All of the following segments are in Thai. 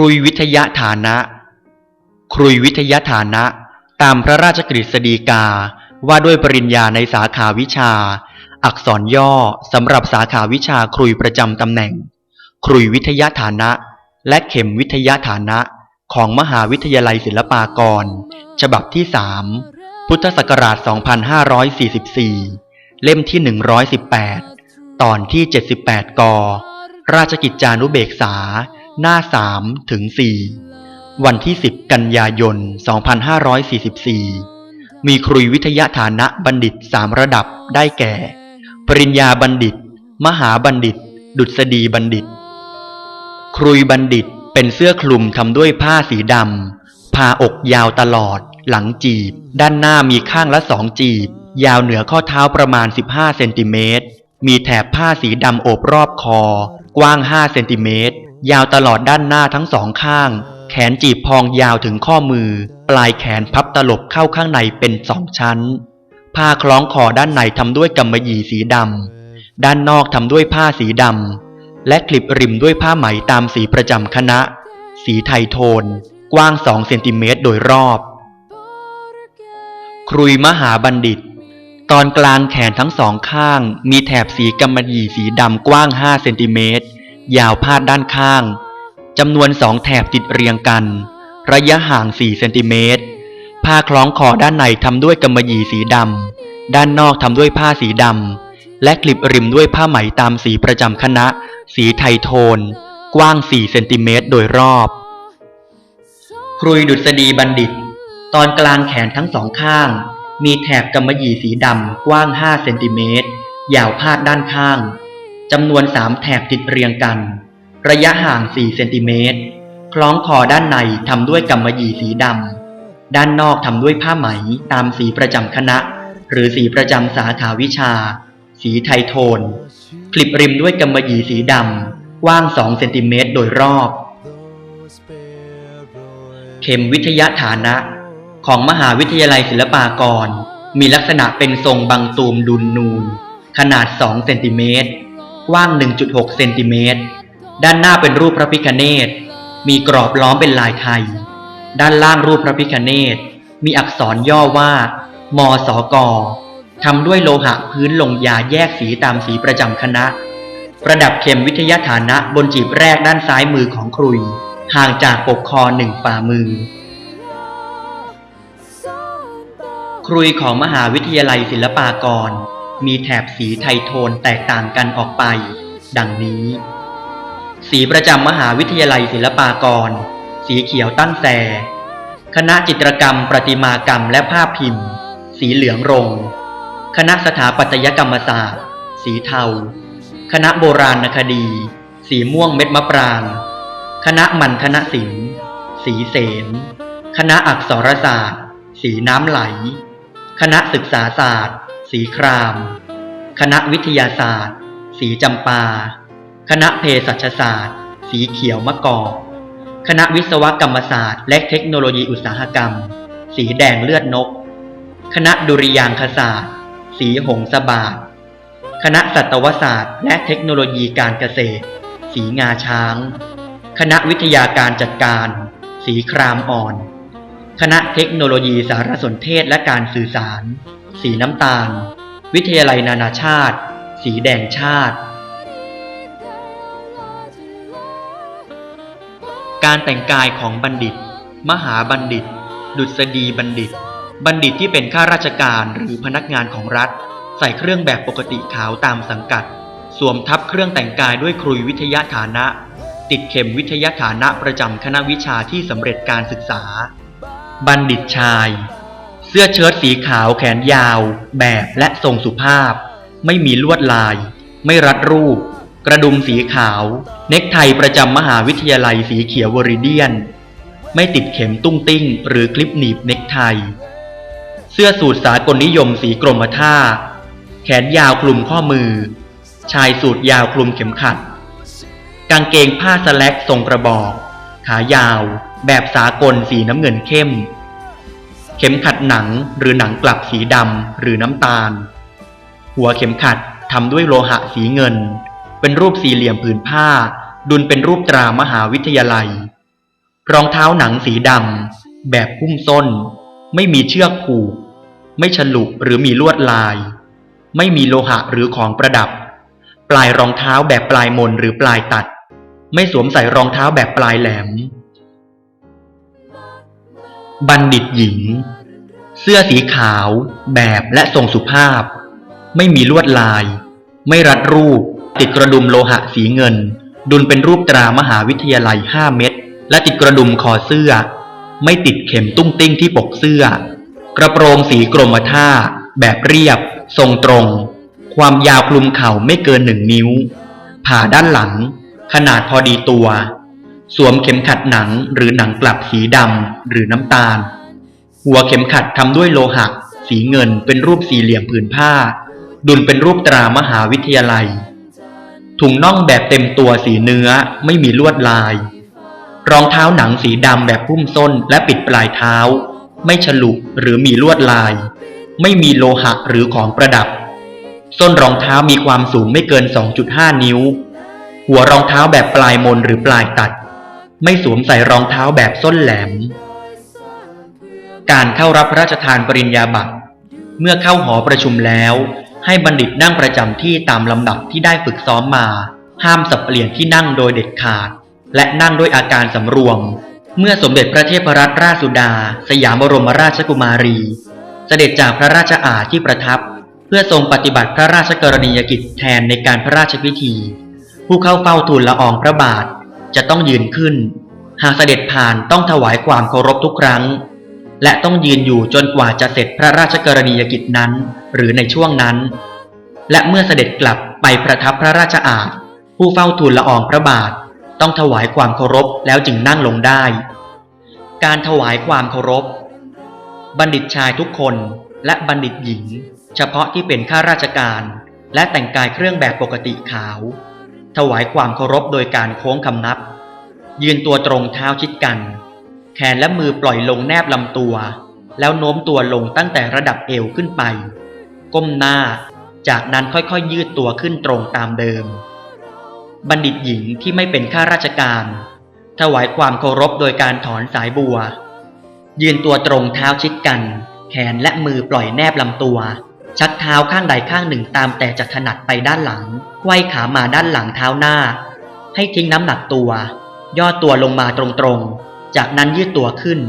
ครุยวิทยาฐานะ ครุยวิทยาฐานะ ตามพระราชกฤษฎีกาว่าด้วยปริญญาในสาขาวิชา อักษรย่อสำหรับสาขาวิชาครุยประจำตำแหน่ง ครุยวิทยาฐานะ และเข็มวิทยาฐานะของมหาวิทยาลัยศิลปากร ฉบับที่3พุทธศักราช 2544 เล่มที่ 118 ตอนที่ 78 ก ราชกิจจานุเบกษา หน้า3ถึง4วันที่ 10 กันยายน 2544 มีครุยวิทยาฐานะบัณฑิต3ระดับได้แก่ ปริญญาบัณฑิต มหาบัณฑิต ดุษฎีบัณฑิต ครุยบัณฑิตเป็นเสื้อคลุมทำด้วยผ้าสีดำผ่าอกยาวตลอด หลังจีบ ด้านหน้ามีข้างละสองจีบ ยาวเหนือข้อเท้าประมาณ 15 เซนติเมตร มีแถบผ้าสีดำโอบรอบคอ กว้าง 5 เซนติเมตร ยาวตลอดด้านหน้าทั้งสองข้าง แขนจีบพองยาวถึงข้อมือ ปลายแขนพับตลบเข้าข้างในเป็นสองชั้น ผ้าคล้องคอด้านในทำด้วยกำมะหยี่สีดำด้านนอกทำด้วยผ้าสีดำและคลิปริมด้วยผ้าไหมตามสีประจำคณะ สีไทยโทน กว้าง2เซนติเมตรโดยรอบ ครุยมหาบัณฑิต ตอนกลางแขนทั้งสองข้าง มีแถบสีกำมะหยี่สีดำกว้าง5เซนติเมตร ยาวพาดด้านข้างจำนวนสองแถบติดเรียงกัน ระยะห่าง 4 เซนติเมตร ผ้าคล้องคอด้านในทำด้วยกำมะหยี่สีดำ ด้านนอกทำด้วยผ้าสีดำ และคลิปริมด้วยผ้าไหมตามสีประจำคณะ สีไทยโทน กว้าง 4 เซนติเมตรโดยรอบ ครุยดุษฎีบัณฑิต ตอนกลางแขนทั้งสองข้าง มีแถบกำมะหยี่สีดำ กว้าง 5 เซนติเมตร ยาวพาดด้านข้าง จำนวน3แถบติดเรียงกัน ระยะห่าง 4 เซนติเมตร คล้องคอด้านในทำด้วยกำมะหยี่สีดำ ด้านนอกทำด้วยผ้าไหมตามสีประจำคณะ หรือสีประจำสาขาวิชา สีไทโทน คลิปริมด้วยกำมะหยี่สีดำ กว้าง 2 เซนติเมตรโดยรอบ เข็มวิทยาฐานะ ของมหาวิทยาลัยศิลปากร มีลักษณะเป็นทรงบางตูมดุลนูน ขนาด 2 เซนติเมตร กว้าง 1.6 เซนติเมตร ด้านหน้าเป็นรูปพระพิคเนตมีกรอบล้อมเป็นลายไทย ด้านล่างรูปพระพิคเนตมีอักษรย่อว่า มสกทำด้วยโลหะพื้นลงยาแยกสีตามสีประจำคณะ ประดับเข็มวิทยาฐานะบนจีบแรกด้านซ้ายมือของครุย ห่างจากปกคอหนึ่งฝ่ามือ ครุยของมหาวิทยาลัยศิลปากร มีแถบสีไทยโทนแตกต่างกันออกไป ดังนี้ สีประจำมหาวิทยาลัยศิลปากร สีเขียวตั้งแสคณะจิตรกรรม ประติมากรรมและภาพพิมพ์ สีเหลืองรงคณะสถาปัตยกรรมศาสตร์ สีเทา คณะโบราณคดี สีม่วงเม็ดมะปราง คณะมันคณะศิลป์ สีเสนคณะอักษรศาสตร์ สีน้ำไหล คณะศึกษาศาสตร์ สีคราม คณะวิทยาศาสตร์ สีจำปา คณะเภสัชศาสตร์ สีเขียวมะกอกคณะวิศวกรรมศาสตร์ และเทคโนโลยีอุตสาหกรรม สีแดงเลือดนก คณะดุริยางคศาสตร์ สีหงสบาทคณะสัตวศาสตร์ และเทคโนโลยีการเกษตร สีงาช้าง คณะวิทยาการจัดการ สีครามอ่อน คณะเทคโนโลยีสารสนเทศและการสื่อสาร สีน้ำตาล วิทยาลัยนานาชาติ สีแดงชาติ การแต่งกายของบัณฑิต มหาบัณฑิต ดุษฎีบัณฑิต บัณฑิตที่เป็นข้าราชการหรือพนักงานของรัฐ ใส่เครื่องแบบปกติขาวตามสังกัด สวมทับเครื่องแต่งกายด้วยครุยวิทยาฐานะ ติดเข็มวิทยาฐานะประจำคณะวิชาที่สำเร็จการศึกษา บัณฑิตชาย เสื้อเชิ้ตสีขาวแขนยาว แบบและทรงสุภาพ ไม่มีลวดลาย ไม่รัดรูป กระดุมสีขาว เน็กไทประจำมหาวิทยาลัยสีเขียววริเดียน ไม่ติดเข็มตุ้งติ้ง หรือคลิปหนีบเน็กไท เสื้อสูทสากลนิยมสีกรมท่า แขนยาวคลุมข้อมือ ชายสูทยาวคลุมเข็มขัด กางเกงผ้าสแลกทรงกระบอก ขายาว แบบสากลสีน้ำเงินเข้ม เข็มขัดหนังหรือหนังกลับสีดำหรือน้ำตาล หัวเข็มขัดทำด้วยโลหะสีเงิน เป็นรูปสี่เหลี่ยมผืนผ้า ดุลเป็นรูปตรามหาวิทยาลัย รองเท้าหนังสีดำแบบหุ้มส้น ไม่มีเชือกผูก ไม่ฉลุหรือมีลวดลาย ไม่มีโลหะหรือของประดับ ปลายรองเท้าแบบปลายมนหรือปลายตัด ไม่สวมใส่รองเท้าแบบปลายแหลม บัณฑิตหญิง เสื้อสีขาว แบบและทรงสุภาพ ไม่มีลวดลาย ไม่รัดรูป ติดกระดุมโลหะสีเงิน ดุลเป็นรูปตรามหาวิทยาลัย5เม็ดและติดกระดุมคอเสื้อ ไม่ติดเข็มตุ้งติ้งที่ปกเสื้อ กระโปรงสีกรมท่า แบบเรียบ ทรงตรง ความยาวคลุมเข่าไม่เกินหนึ่งนิ้ว ผ่าด้านหลัง ขนาดพอดีตัว สวมเข็มขัดหนังหรือหนังกลับสีดำหรือน้ำตาล หัวเข็มขัดทำด้วยโลหะ สีเงินเป็นรูปสี่เหลี่ยมผืนผ้า ดุลเป็นรูปตรามหาวิทยาลัย ถุงน่องแบบเต็มตัวสีเนื้อไม่มีลวดลาย รองเท้าหนังสีดำแบบพุ่มส้นและปิดปลายเท้า ไม่ฉลุหรือมีลวดลาย ไม่มีโลหะหรือของประดับ ส้นรองเท้ามีความสูงไม่เกิน 2.5 นิ้ว หัวรองเท้าแบบปลายมนหรือปลายตัด ไม่สวมใส่รองเท้าแบบส้นแหลม การเข้ารับพระราชทานปริญญาบัตร เมื่อเข้าหอประชุมแล้ว ให้บัณฑิตนั่งประจำที่ตามลำดับที่ได้ฝึกซ้อมมา ห้ามสับเปลี่ยนที่นั่งโดยเด็ดขาด และนั่งด้วยอาการสำรวม เมื่อสมเด็จพระเทพรัตนราชสุดา สยามบรมราชกุมารี เสด็จจากพระราชอาณาที่ประทับ เพื่อทรงปฏิบัติพระราชกรณียกิจแทนในการพระราชพิธี ผู้เข้าเฝ้าทูลละอองพระบาท จะต้องยืนขึ้น หากเสด็จผ่านต้องถวายความเคารพทุกครั้ง และต้องยืนอยู่จนกว่าจะเสร็จพระราชกรณียกิจนั้น หรือในช่วงนั้น และเมื่อเสด็จกลับไปประทับพระราชอาณผู้เฝ้าทูลละอองพระบาท ต้องถวายความเคารพแล้วจึงนั่งลงได้ การถวายความเคารพ บัณฑิตชายทุกคนและบัณฑิตหญิง เฉพาะที่เป็นข้าราชการ และแต่งกายเครื่องแบบปกติขาว ถวายความเคารพโดยการโค้งคำนับ ยืนตัวตรงเท้าชิดกัน แขนและมือปล่อยลงแนบลำตัว แล้วโน้มตัวลงตั้งแต่ระดับเอวขึ้นไป ก้มหน้า จากนั้นค่อยๆยืดตัวขึ้นตรงตามเดิม บัณฑิตหญิงที่ไม่เป็นข้าราชการ ถวายความเคารพโดยการถอนสายบัว ยืนตัวตรงเท้าชิดกัน แขนและมือปล่อยแนบลำตัว ชักเท้าข้างใดข้างหนึ่งตามแต่จะถนัดไปด้านหลังไขว้ขามาด้านหลังเท้าหน้า ให้ทิ้งน้ำหนักตัว ย่อตัวลงมาตรงๆ จากนั้นยืดตัวขึ้น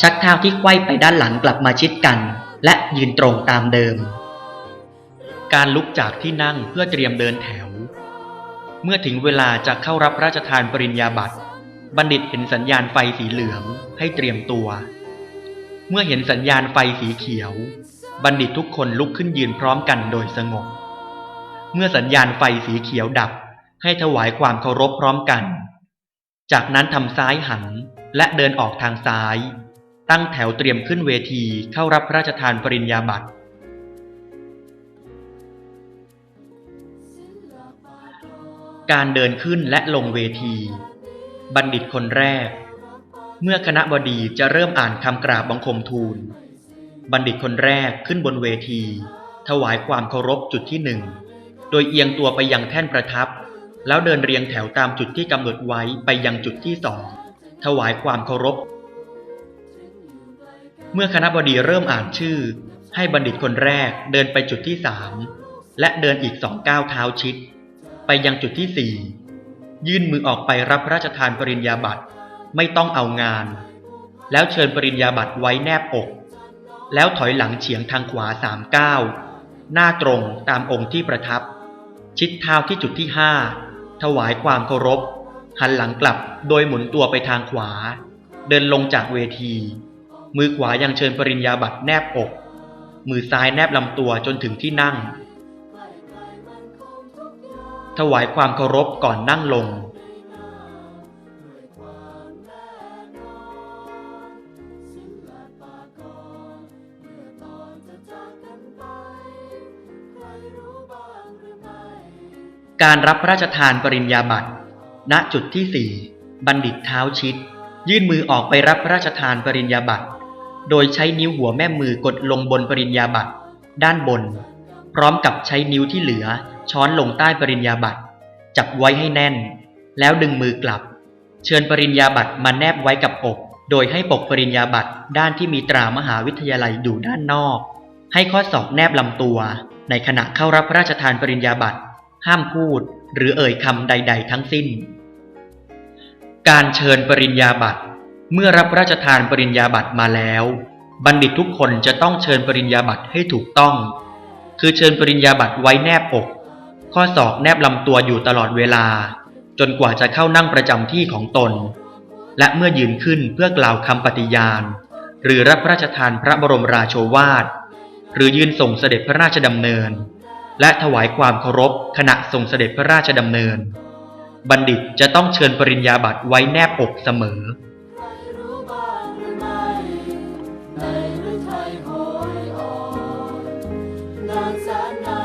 ชักเท้าที่ไขว้ไปด้านหลังกลับมาชิดกัน และยืนตรงตามเดิม การลุกจากที่นั่งเพื่อเตรียมเดินแถว เมื่อถึงเวลาจะเข้ารับราชทานปริญญาบัตร บัณฑิตเห็นสัญญาณไฟสีเหลืองให้เตรียมตัว เมื่อเห็นสัญญาณไฟสีเขียว บัณฑิตทุกคนลุกขึ้นยืนพร้อมกันโดยสงบ เมื่อสัญญาณไฟสีเขียวดับให้ถวายความเคารพพร้อมกัน จากนั้นทำซ้ายหันและเดินออกทางซ้าย ตั้งแถวเตรียมขึ้นเวทีเข้ารับพระราชทานปริญญาบัตรการเดินขึ้นและลงเวที บัณฑิตคนแรก เมื่อคณะบดีจะเริ่มอ่านคำกราบบังคมทูล บัณฑิตคนแรกขึ้นบนเวที ถวายความเคารพจุดที่หนึ่ง โดยเอียงตัวไปยังแท่นประทับ แล้วเดินเรียงแถวตามจุดที่กำหนดไว้ไปยังจุดที่สอง ถวายความเคารพ เมื่อคณะบดีเริ่มอ่านชื่อ ให้บัณฑิตคนแรกเดินไปจุดที่สามและเดินอีกสองก้าวเท้าชิด ไปยังจุดที่สี่ยื่นมือออกไปรับพระราชทานปริญญาบัตรไม่ต้องเอางาน แล้วเชิญปริญญาบัตรไว้แนบอก แล้วถอยหลังเฉียงทางขวาสามก้าวหน้าตรงตามองค์ที่ประทับ ชิดเท้าที่จุดที่ห้าถวายความเคารพ หันหลังกลับโดยหมุนตัวไปทางขวา เดินลงจากเวที มือขวายังเชิญปริญญาบัตรแนบอก มือซ้ายแนบลำตัวจนถึงที่นั่ง ถวายความเคารพก่อนนั่งลง การรับพระราชทานปริญญาบัตร ณ จุดที่สี่บัณฑิตเท้าชิด ยื่นมือออกไปรับพระราชทานปริญญาบัตร โดยใช้นิ้วหัวแม่มือกดลงบนปริญญาบัตร ด้านบน พร้อมกับใช้นิ้วที่เหลือช้อนลงใต้ปริญญาบัตร จับไว้ให้แน่น แล้วดึงมือกลับ เชิญปริญญาบัตรมาแนบไว้กับอก โดยให้ปกปริญญาบัตรด้านที่มีตรามหาวิทยาลัยอยู่ด้านนอก ให้ข้อศอกแนบลำตัว ในขณะเข้ารับพระราชทานปริญญาบัตร ห้ามพูดหรือเอ่ยคำใด ๆ ทั้งสิ้น การเชิญปริญญาบัตร เมื่อรับพระราชทานปริญญาบัตรมาแล้ว บัณฑิตทุกคนจะต้องเชิญปริญญาบัตรให้ถูกต้อง คือเชิญปริญญาบัตรไว้แนบอก ข้อศอกแนบลำตัวอยู่ตลอดเวลา จนกว่าจะเข้านั่งประจำที่ของตน และเมื่อยืนขึ้นเพื่อกล่าวคำปฏิญาณ หรือรับพระราชทานพระบรมราโชวาท หรือยืนส่งเสด็จพระราชดำเนิน และถวายความเคารพขณะทรงเสด็จพระราชดำเนิน บัณฑิตจะต้องเชิญปริญญาบัตรไว้แนบอกเสมอนานแสนนาน